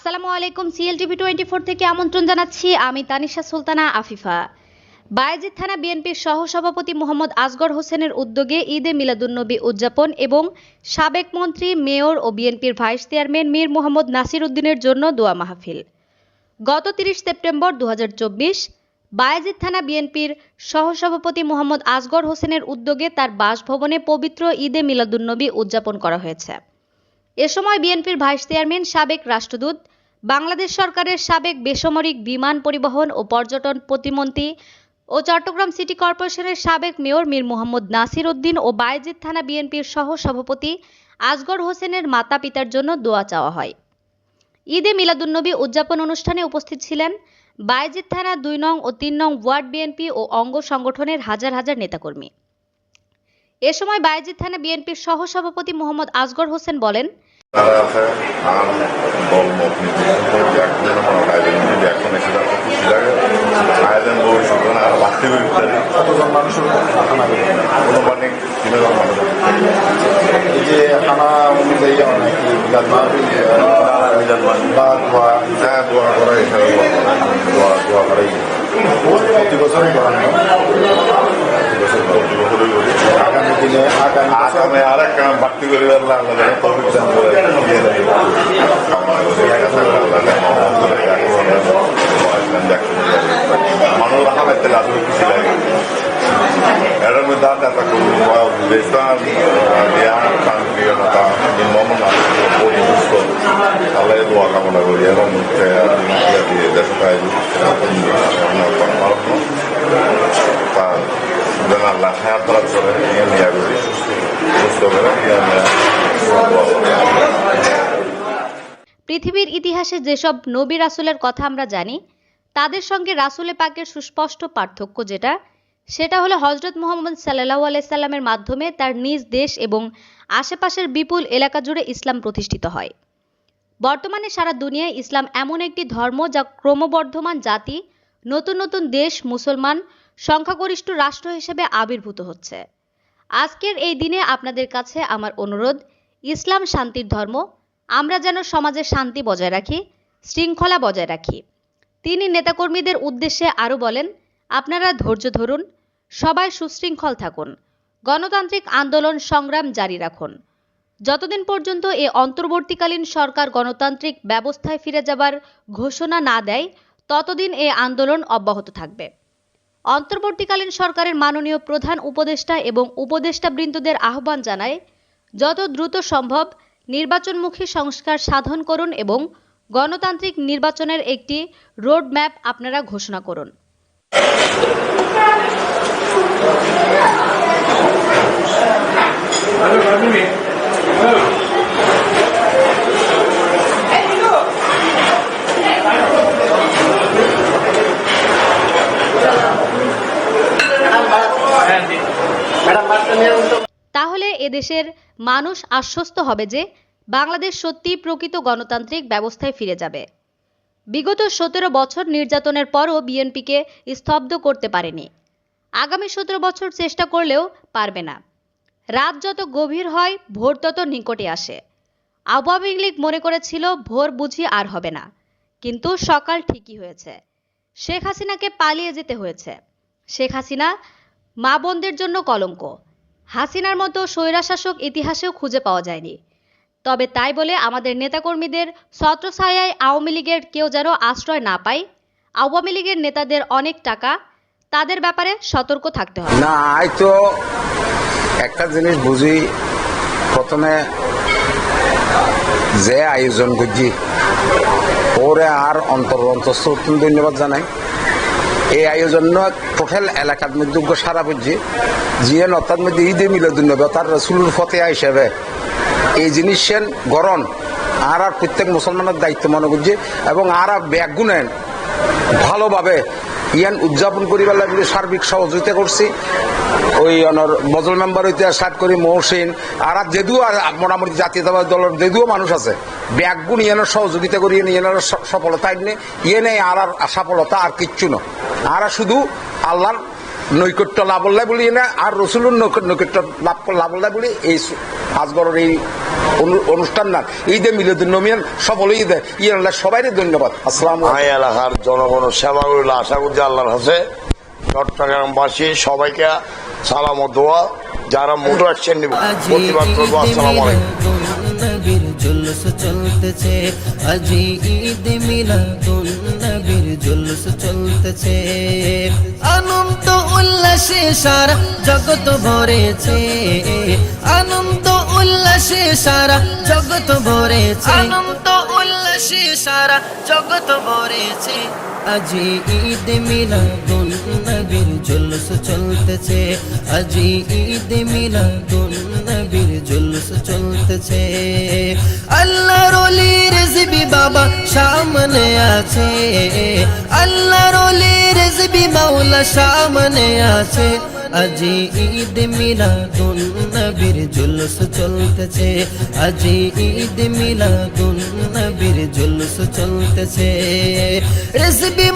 আসসালামু আলাইকুম CLTV twenty four থেকে আমন্ত্রণ জানাচ্ছি আমি তানিশা সুলতানা আফিফা। বায়েজিদ থানা বিএনপির সহসভাপতি মোহাম্মদ আসগর হোসেনের উদ্যোগে ঈদে মিলাদুন্নবী উদযাপন এবং সাবেক মন্ত্রী, মেয়র ও বিএনপির ভাইস চেয়ারম্যান মীর মোহাম্মদ নাসির উদ্দিনের জন্য দোয়া মাহফিল। গত তিরিশ সেপ্টেম্বর দু বায়েজিদ থানা বিএনপির সহসভাপতি মোহাম্মদ আসগর হোসেনের উদ্যোগে তার বাসভবনে পবিত্র ঈদে মিলাদুন্নবী উদযাপন করা হয়েছে। এ সময় বিএনপির ভাইস চেয়ারম্যান সাবেক রাষ্ট্রদূত বাংলাদেশ সরকারের সাবেক বেসামরিক বিমান পরিবহন ও পর্যটন প্রতিমন্ত্রী ও চট্টগ্রাম সিটি কর্পোরেশনের সাবেক মেয়র মীর মোহাম্মদ নাসির উদ্দিন ও বায়েজিদ থানা বিএনপির সহ সভাপতি আসগর হোসেনের মাতা পিতার জন্য দোয়া চাওয়া হয়। ঈদে মিলাদুন্নবী উদযাপন অনুষ্ঠানে উপস্থিত ছিলেন বায়েজিদ থানা দুই নং ও তিন নং ওয়ার্ড বিএনপি ও অঙ্গ সংগঠনের হাজার হাজার নেতাকর্মী। এ সময় বায়েজিদ থানা বিএনপির সহ সভাপতি মোহাম্মদ আসগর হোসেন বলেন তারা আছে, আর বল মতনীতি এখন মনে হয় যদি এখন এসে তার লাগে আয়োজন ভবিষ্যৎ আর বাস্তবে ইত্যাদি কতজন মানুষের খানা বের হয়? অনুমানে তিনজন মানুষ এই যে খানা অনুযায়ী অনেক মিলাদ মাহফিল বা দোয়া হ্যাঁ দোয়া করা এখানে দোয়া দোয়া করাই প্রতি বছরই করা হয় বছর প্রতি বছরই করি আগামী দিনে আগামী বছর আগামী আর একটা বাড়তি করে আল্লাহ আল্লাহ যেন তৌফিক দান করে দিয়ে দেয় কামনা করি এক আছে আল্লাহ যেন মহৎ করে রাখে বলেন মানুষ রাখা লাগতে পৃথিবীর ইতিহাসে যেসব নবী রাসুলের কথা আমরা জানি, তাদের সঙ্গে রাসূলে পাকের সুস্পষ্ট পার্থক্য যেটা, সেটা হলো হজরত মোহাম্মদ সাল্লাহ আলাইসাল্লামের মাধ্যমে তার নিজ দেশ এবং আশেপাশের বিপুল এলাকা জুড়ে ইসলাম প্রতিষ্ঠিত হয়। বর্তমানে সারা দুনিয়ায় ইসলাম এমন একটি ধর্ম যা ক্রমবর্ধমান জাতি, নতুন নতুন দেশ, মুসলমান, সংখ্যাগরিষ্ঠ রাষ্ট্র হিসেবে আবির্ভূত হচ্ছে। আজকের এই দিনে আপনাদের কাছে আমার অনুরোধ, ইসলাম শান্তির ধর্ম, আমরা যেন সমাজে শান্তি বজায় রাখি, শৃঙ্খলা বজায় রাখি। তিনি নেতাকর্মীদের উদ্দেশ্যে আরও বলেন, আপনারা ধৈর্য ধরুন, সবাই সুশৃঙ্খল থাকুন, গণতান্ত্রিক আন্দোলন সংগ্রাম জারি রাখুন। যতদিন পর্যন্ত এ অন্তর্বর্তীকালীন সরকার গণতান্ত্রিক ব্যবস্থায় ফিরে যাবার ঘোষণা না দেয়, ততদিন এ আন্দোলন অব্যাহত থাকবে। অন্তর্বর্তীকালীন সরকারের মাননীয় প্রধান উপদেষ্টা এবং উপদেষ্টাবৃন্দদের আহ্বান জানায়, যত দ্রুত সম্ভব নির্বাচনমুখী সংস্কার সাধন করুন এবং গণতান্ত্রিক নির্বাচনের একটি রোড ম্যাপ আপনারা ঘোষণা করুন। তাহলে এদেশের মানুষ আশ্বস্ত হবে যে বাংলাদেশ সত্যিই প্রকৃত গণতান্ত্রিক ব্যবস্থায় ফিরে যাবে। বিগত সতেরো বছর নির্যাতনের পরও বিএনপিকে স্তব্ধ করতে পারেনি। আগামী সতেরো বছর চেষ্টা করলেও পারবে না। রাত যত গভীর হয়, ভোর তত নিকটে আসে। আওয়ামী লীগ মনে করেছিল ভোর বুঝি আর হবে না। কিন্তু সকাল ঠিকই হয়েছে। শেখ হাসিনাকে পালিয়ে যেতে হয়েছে। শেখ হাসিনা মা বোনদের জন্য কলঙ্ক। হাসিনার মতো স্বৈরাশাসক ইতিহাসেও খুঁজে পাওয়া যায়নি। তবে তাই বলে আমাদের নেতাকর্মীদের ছত্রছায়ায় আওয়ামী লীগের কেউ যেন আশ্রয় না পায়, আওয়ামী লীগের নেতাদের অনেক টাকা, তাদের ব্যাপারে সতর্ক থাকতে হবে। না তো একটা জিনিস বুঝি। প্রথমে যে আয়োজন করছি, ওরে আর অন্তর অন্তঃস্থ ধন্যবাদ জানাই। এই আয়োজন টোটাল এলাকার মধ্যে সারা বুঝছি। জিয়ে নতার মধ্যে ঈদে মিলাদুন্নবী তার রসুলুর ফতে হিসেবে। এই জিনিসের গরণ আর আর প্রত্যেক মুসলমানের দায়িত্ব, মনে করছে। এবং আর আর ব্যাগ গুণেন ভালোভাবে ইয়ান উদযাপন করিবার লাগলে সার্বিক সহযোগিতা করছি। ওই অনর বদল মেম্বার হইতে স্টার্ট করি, মহসিন, আর আর যেদুও আর মোটামুটি জাতীয়তাবাদ দলের যেদুও মানুষ আছে। ব্যাগগুণ ইয়ানোর সহযোগিতা করি, ইয়ানোর সফলতা এনে ইয়ে নেই আর আর সফলতা আর কিচ্ছু না। আর শুধু আল্লাহর নৈকট্য লাভ বললাই বলি না, আর রসুলের নৈক- নৈকট্য লাভ লাভ বললাই বলি এই আজগরের এই অনু- অনুষ্ঠান না। ঈদে মিলুদ্দিন নমিয়ান সফল ঈদে। ইয়ে আল্লাহ সবাই ধন্যবাদ। আসসালাম এলাকার জনগণ সেবা করিল আশা করছি আল্লাহর কাছে চট্টগ্রামবাসী সবাইকে সালাম ও দোয়া। যারা মোটর অ্যাকশন নিব প্রতিবাদ করব। আসসালামু আলাইকুম। জুলুস চলতেছে। আজি ঈদ মিলাদুন নবীর জুলুস চলতেছে। আনন্দ উল্লাসে সারা জগৎ ভরেছে। আনন্দ উল্লাসে সারা জগৎ ভরেছে। আনন্দ উল্লাসে সারা জগৎ ভরেছে। আজি ঈদ মিলাদুন নবীর জুলুস চলতেছে। আজি ঈদ মিলাদুন নবীর জুলুস চলতেছে। বাবা সামনে আছে আল্লাহর রেজবি মাওলা সামনে আছে আজি ঈদ মিলাদুন নবীর জুলুস চলতেছে আজি ঈদ মিলাদুন নবীর জুলুস চলতেছে রেজবি